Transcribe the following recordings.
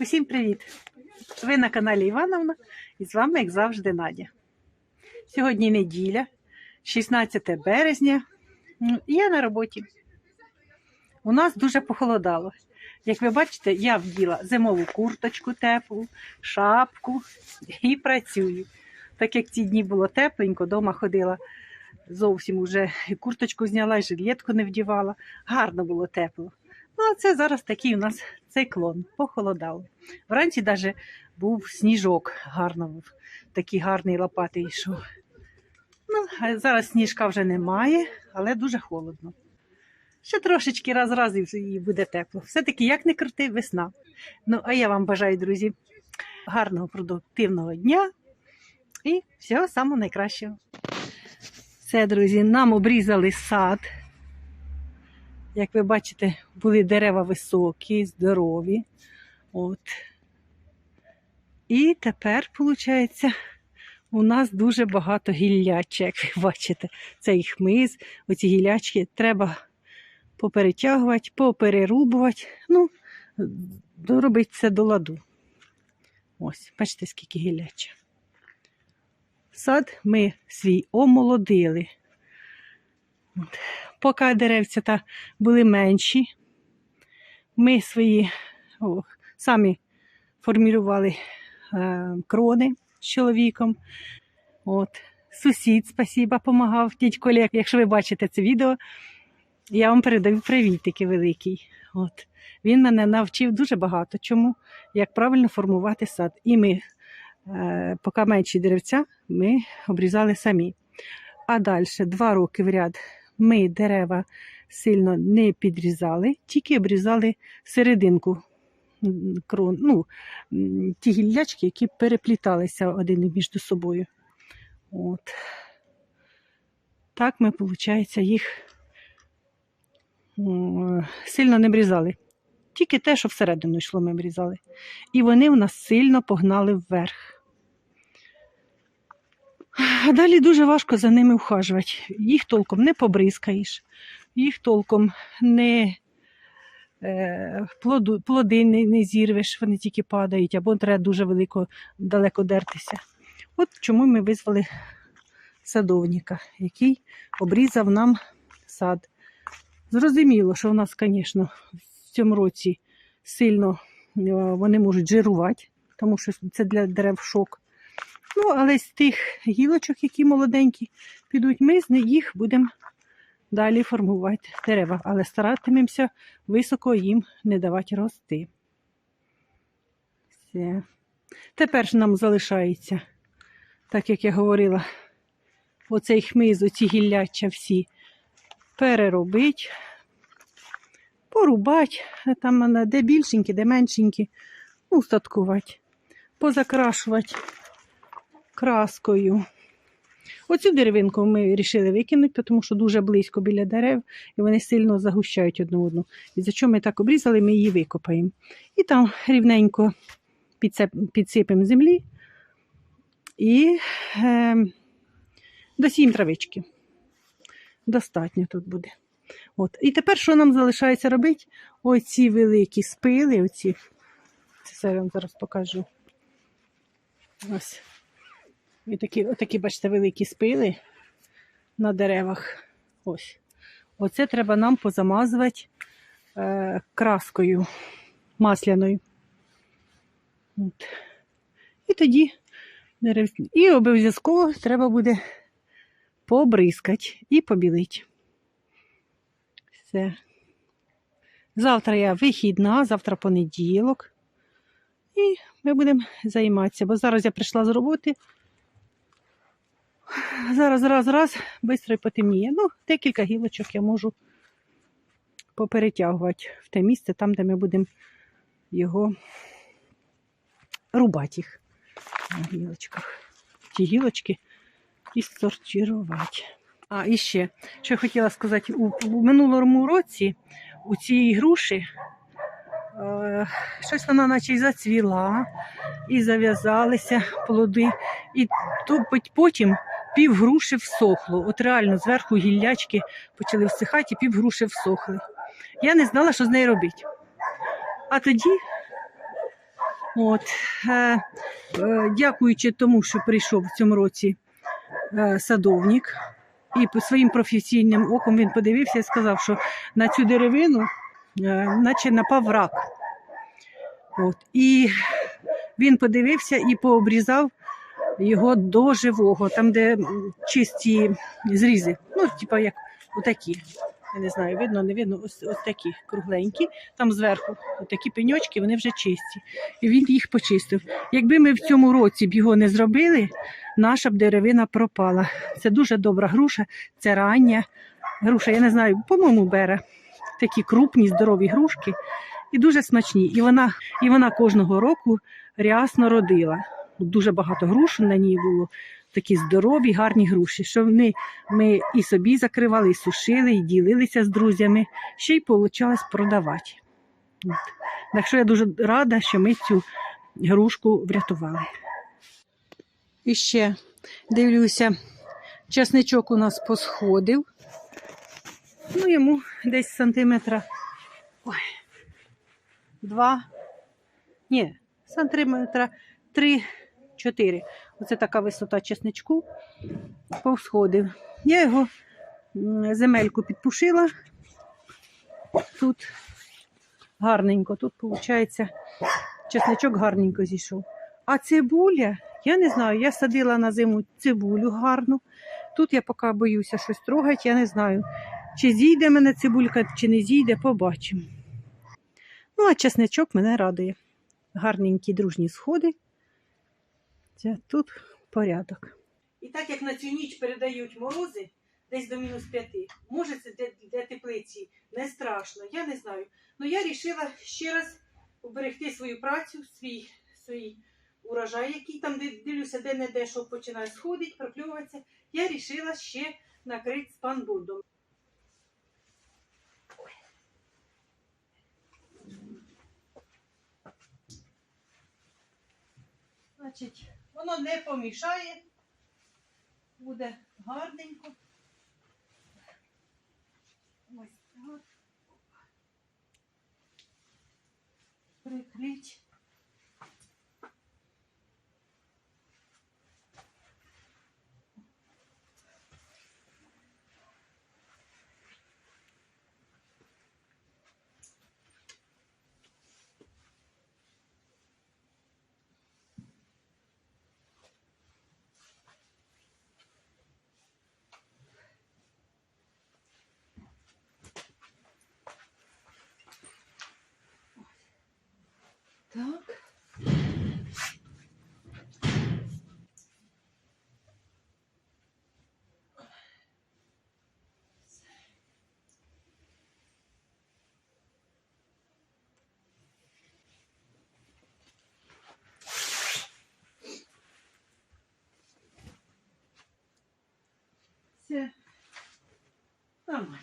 Усім привіт! Ви на каналі Івановна і з вами, як завжди, Надя. Сьогодні неділя, 16 березня. І Я на роботі. У нас дуже похолодало. Як ви бачите, я вділа зимову курточку теплу, шапку і працюю. Так як ці дні було тепленько, вдома ходила зовсім уже і курточку зняла, і жилетку не вдівала. Гарно було тепло. Ну, а це зараз такий у нас циклон, похолодало. Вранці навіть був сніжок гарно, був, такий гарний лопатий йшов. Ну, а зараз сніжка вже немає, але дуже холодно. Ще трошечки раз-раз і буде тепло. Все-таки, як не крути, весна. Ну, а я вам бажаю, друзі, гарного, продуктивного дня і всього самого найкращого. Все, друзі, нам обрізали сад. Як ви бачите, були дерева високі, здорові. От. І тепер, виходить, у нас дуже багато гілляча, як ви бачите. Цей хмиз, оці гіллячки треба поперетягувати, поперерубувати. Ну, доробити це до ладу. Ось, бачите, скільки гілляча. Сад ми свій омолодили. От. Поки деревця та були менші, ми свої о, самі формірували е, крони з чоловіком. От. Сусід, спасіба, допомагав. Дядько Олег, якщо ви бачите це відео, я вам передаю привітики великий. От. Він мене навчив дуже багато чому, як правильно формувати сад. І ми, е, поки менші деревця, ми обрізали самі. А далі два роки в ряд ми дерева сильно не підрізали, тільки обрізали серединку крон, ну, ті гіллячки, які перепліталися один між собою. От. Так ми, виходить, їх сильно не обрізали. Тільки те, що всередину йшло, ми обрізали. І вони в нас сильно погнали вверх. А далі дуже важко за ними ухажувати. Їх толком не побризкаєш, їх толком не е, плоду, плоди не, не зірвеш, вони тільки падають, або треба дуже велико далеко дертися. От чому ми визвали садовника, який обрізав нам сад. Зрозуміло, що в нас, звісно, в цьому році сильно е, вони можуть жирувати, тому що це для дерев шок. Ну, але з тих гілочок, які молоденькі підуть, ми з їх будемо далі формувати дерева, але старатимемося високо їм не давати рости. Все. Тепер ж нам залишається, так як я говорила, оцей хмиз, оці гілляча всі переробити, порубати, там де більшенькі, де меншенькі, устаткувати, позакрашувати краскою. Оцю деревинку ми вирішили викинути, тому що дуже близько біля дерев, і вони сильно загущають одну одну. І за що ми так обрізали, ми її викопаємо. І там рівненько підсип- підсипемо землі і е, досіємо травички. Достатньо тут буде. От. І тепер що нам залишається робити? Оці великі спили, оці, це я вам зараз покажу. Ось. І такі, отакі, бачите, великі спили на деревах. Ось. Оце треба нам позамазувати е, краскою масляною. От. І тоді дерев... і обов'язково треба буде побризкати і побілити. Все. Завтра я вихідна, завтра понеділок. І ми будемо займатися, бо зараз я прийшла з роботи. Зараз, раз, раз, швидко і потемніє. Ну, декілька гілочок я можу поперетягувати в те місце, там, де ми будемо його рубати їх на гілочках. Ті гілочки і сортувати. А, і ще, що я хотіла сказати, у, у минулому році у цій груші е, щось вона наче зацвіла, і зав'язалися плоди. І то потім пів груші всохло. От реально зверху гіллячки почали всихати, і пів груші всохли. Я не знала, що з нею робити. А тоді От, е, е, дякуючи тому, що прийшов в цьому році е, садовник, і своїм професійним оком він подивився і сказав, що на цю деревину е, наче напав рак. От, і він подивився і пообрізав його до живого, там, де чисті зрізи. Ну, типа як отакі. Я не знаю, видно, не видно, ось, ось такі кругленькі, там зверху такі пеньочки, вони вже чисті. І він їх почистив. Якби ми в цьому році б його не зробили, наша б деревина пропала. Це дуже добра груша, це рання груша. Я не знаю, по-моєму, бере такі крупні, здорові грушки і дуже смачні. І вона, і вона кожного року рясно родила. Дуже багато груш на ній було. Такі здорові, гарні груші, що вони ми і собі закривали, і сушили, і ділилися з друзями, ще й получалось продавати. От. Так що я дуже рада, що ми цю грушку врятували. І ще дивлюся, часничок у нас посходив. Ну, йому десь сантиметра. Ой, два. Ні, сантиметра три-чотири. Оце така висота чесничку. Повсходив. Я його земельку підпушила. Тут гарненько, тут, виходить, чесничок гарненько зійшов. А цибуля, я не знаю, я садила на зиму цибулю гарну. Тут я поки боюся щось трогати, я не знаю, чи зійде мене цибулька, чи не зійде, побачимо. Ну, а чесничок мене радує. Гарненькі дружні сходи. Це тут порядок. І так як на цю ніч передають морози десь до мінус п'яти, може це для, теплиці не страшно, я не знаю. Ну я вирішила ще раз уберегти свою працю, свій, свій урожай, який там дивлюся, де не де, що починає сходити, прокльовуватися. Я вирішила ще накрити спанбурдом. Значить, воно не помішає, буде гарненько. Ось так. Прикрить. Так. Все. Нормально.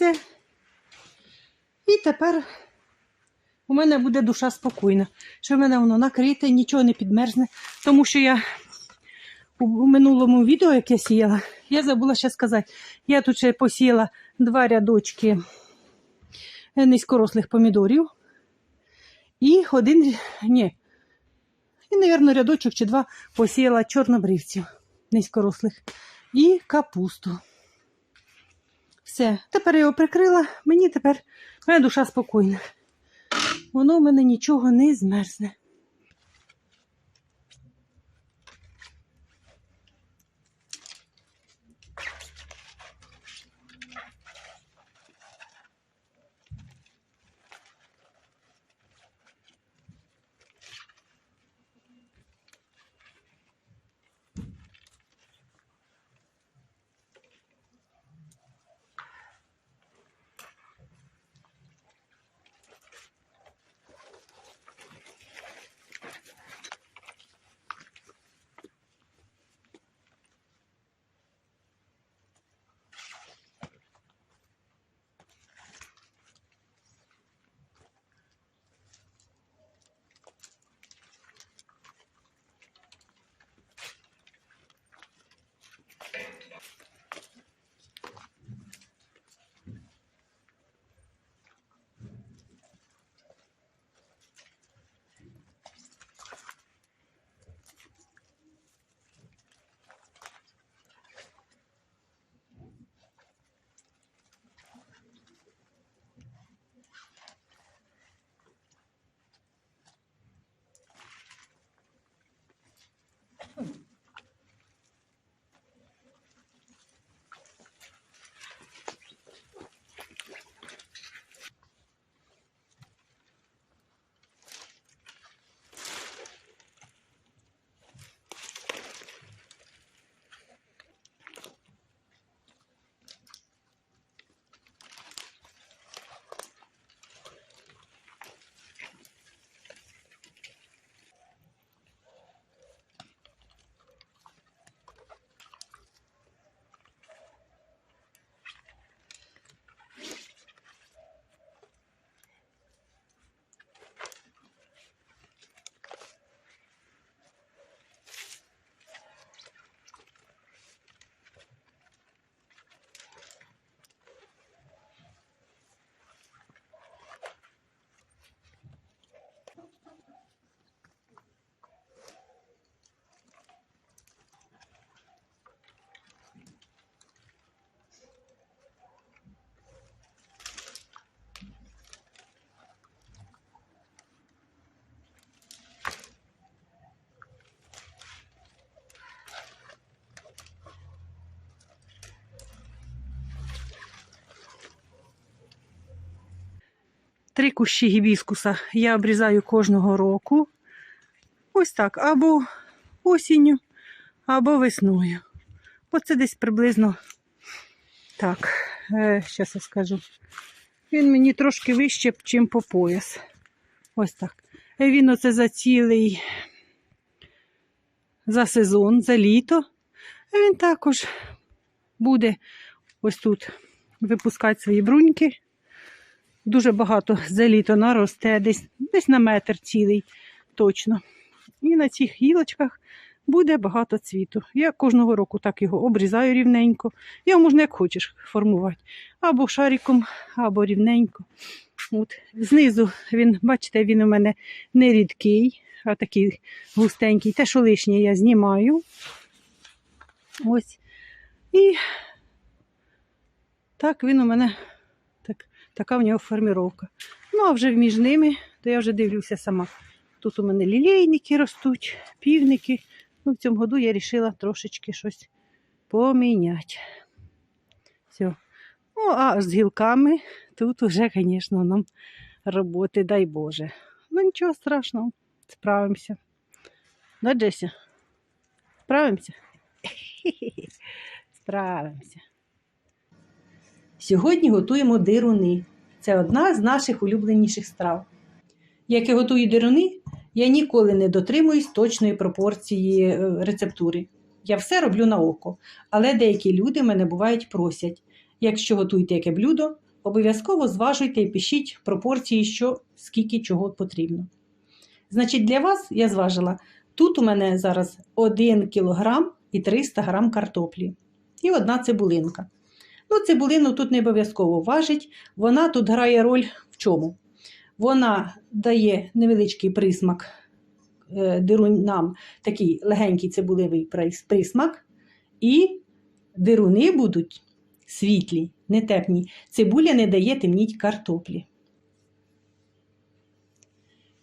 Все. І тепер у мене буде душа спокійна. Що в мене воно накрите, нічого не підмерзне. Тому що я у, минулому відео, яке сіяла, я забула ще сказати. Я тут ще посіяла два рядочки е, низькорослих помідорів. І один, ні, і, мабуть, рядочок чи два посіяла чорнобривців низькорослих. І капусту. Все, тепер я його прикрила, мені тепер моя душа спокійна. Воно в мене нічого не змерзне. Три кущі гібіскуса я обрізаю кожного року. Ось так, або осінню, або весною. Оце десь приблизно так, е, я скажу. Він мені трошки вище, чим по пояс. Ось так. Е, Він оце за цілий за сезон, за літо. А він також буде ось тут випускати свої бруньки. Дуже багато за літо наросте, десь, десь на метр цілий точно. І на цих гілочках буде багато цвіту. Я кожного року так його обрізаю рівненько. Його можна як хочеш формувати. Або шариком, або рівненько. От. Знизу він, бачите, він у мене не рідкий, а такий густенький. Те, що лишнє я знімаю. Ось. І так він у мене така в нього форміровка. Ну, а вже між ними, то я вже дивлюся сама. Тут у мене лілейники ростуть, півники. Ну, в цьому году я вирішила трошечки щось поміняти. Все. Ну, а з гілками тут уже, звісно, нам роботи, дай Боже. Ну, нічого страшного, справимося. Да, Джеся? Справимося? Справимося. Сьогодні готуємо дируни. Це одна з наших улюбленіших страв. Як я готую дируни, я ніколи не дотримуюсь точної пропорції е, рецептури. Я все роблю на око. Але деякі люди мене бувають просять: якщо готуєте яке блюдо, обов'язково зважуйте і пишіть пропорції, що скільки чого потрібно. Значить, для вас я зважила. Тут у мене зараз 1 кг і 300 г картоплі. І одна цибулинка. Ну, цибулину тут не обов'язково важить. Вона тут грає роль в чому? Вона дає невеличкий присмак е, дирунам, такий легенький цибулевий присмак. І дируни будуть світлі, не темні. Цибуля не дає темніть картоплі.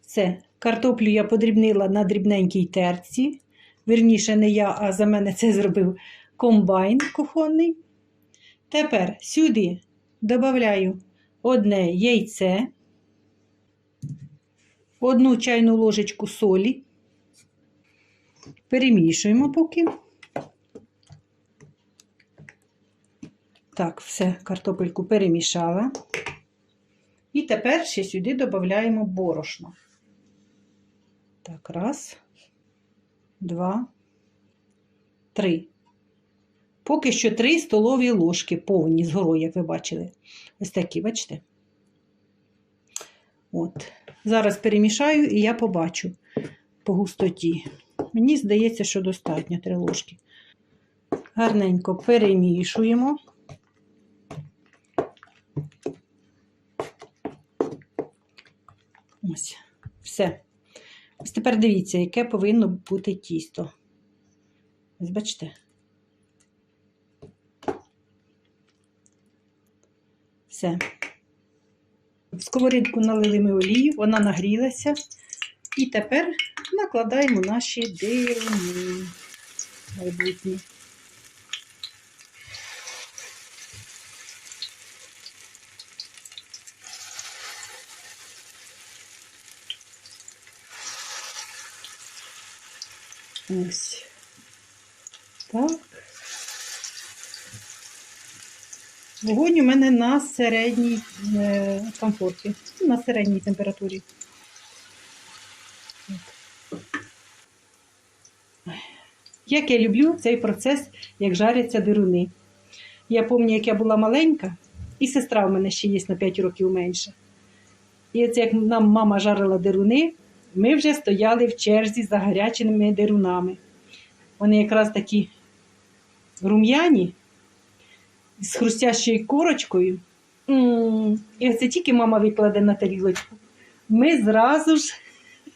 Все, картоплю я подрібнила на дрібненькій терці. Вірніше, не я, а за мене це зробив комбайн кухонний. Тепер сюди додаю одне яйце, одну чайну ложечку солі. Перемішуємо поки. Так, все, картопельку перемішала. І тепер ще сюди додаємо борошно. Так, раз, два, три. Поки що 3 столові ложки повні згорою, як ви бачили. Ось такі, бачите? От. Зараз перемішаю і я побачу по густоті. Мені здається, що достатньо 3 ложки. Гарненько перемішуємо. Ось, все. Ось тепер дивіться, яке повинно бути тісто. Ось бачите? Все. В сковорідку налили ми олію, вона нагрілася. І тепер накладаємо наші дируни майбутні. Ось. Так. Вогонь у мене на середній е, комфорті, на середній температурі. Як я люблю цей процес, як жаряться дируни. Я пам'ятаю, як я була маленька, і сестра в мене ще є на 5 років менше. І оце як нам мама жарила дируни, ми вже стояли в черзі за гарячими дирунами. Вони якраз такі рум'яні з хрустящою корочкою. М, І оце тільки мама викладе на тарілочку. Ми зразу ж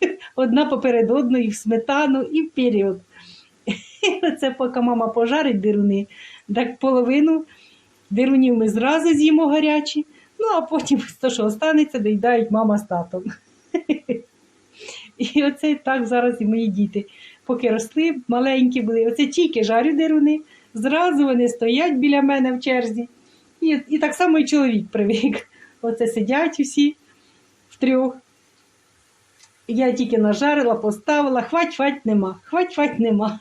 одна поперед одної в сметану і вперед. І оце поки мама пожарить дируни, так половину дирунів ми зразу з'їмо гарячі, ну а потім то, що останеться, доїдають мама з татом. І оце так зараз і мої діти. Поки росли, маленькі були, оце тільки жарю дируни, зразу вони стоять біля мене в черзі. І, і так само і чоловік привик. Оце сидять усі втрьох. Я тільки нажарила, поставила, хвать-хвать нема, хвать-хвать нема.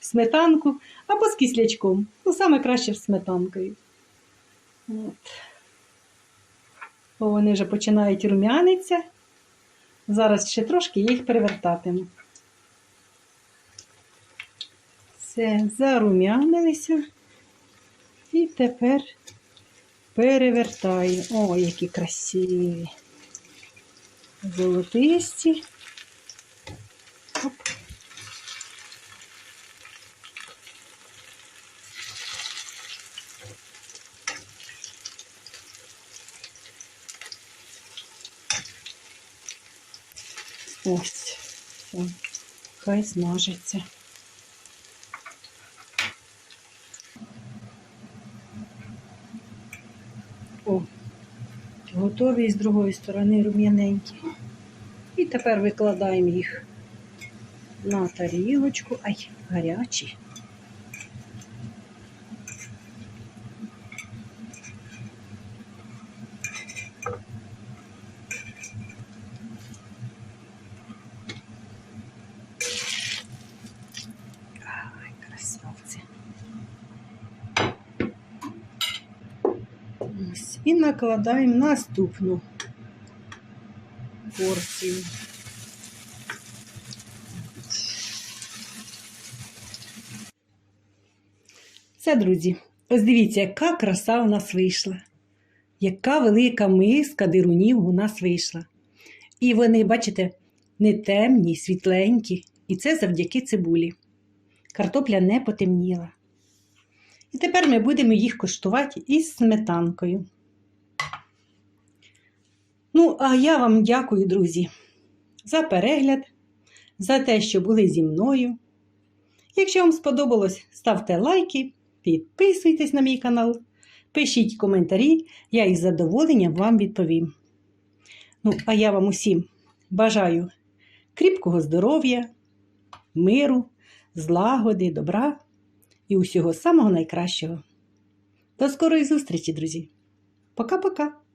В сметанку або з кислячком. Ну, саме краще з сметанкою. От. Вони вже починають румянитися. Зараз ще трошки їх перевертатиму. Все, зарумянилися. І тепер перевертаю. О, які красиві. Золотисті. Оп. Ось. Хай смажиться. О, готові і з другої сторони рум'яненькі. І тепер викладаємо їх на тарілочку. Ай, гарячі. Ай, красавці. Ось. І накладаємо наступну порцію. Це, друзі, ось дивіться, яка краса у нас вийшла. Яка велика миска дирунів у нас вийшла. І вони, бачите, не темні, світленькі. І це завдяки цибулі. Картопля не потемніла. І тепер ми будемо їх коштувати із сметанкою. Ну, а я вам дякую, друзі, за перегляд, за те, що були зі мною. Якщо вам сподобалось, ставте лайки, підписуйтесь на мій канал, пишіть коментарі, я із задоволенням вам відповім. Ну, а я вам усім бажаю кріпкого здоров'я, миру, злагоди, добра і усього самого найкращого. До скорої зустрічі, друзі! Пока-пока!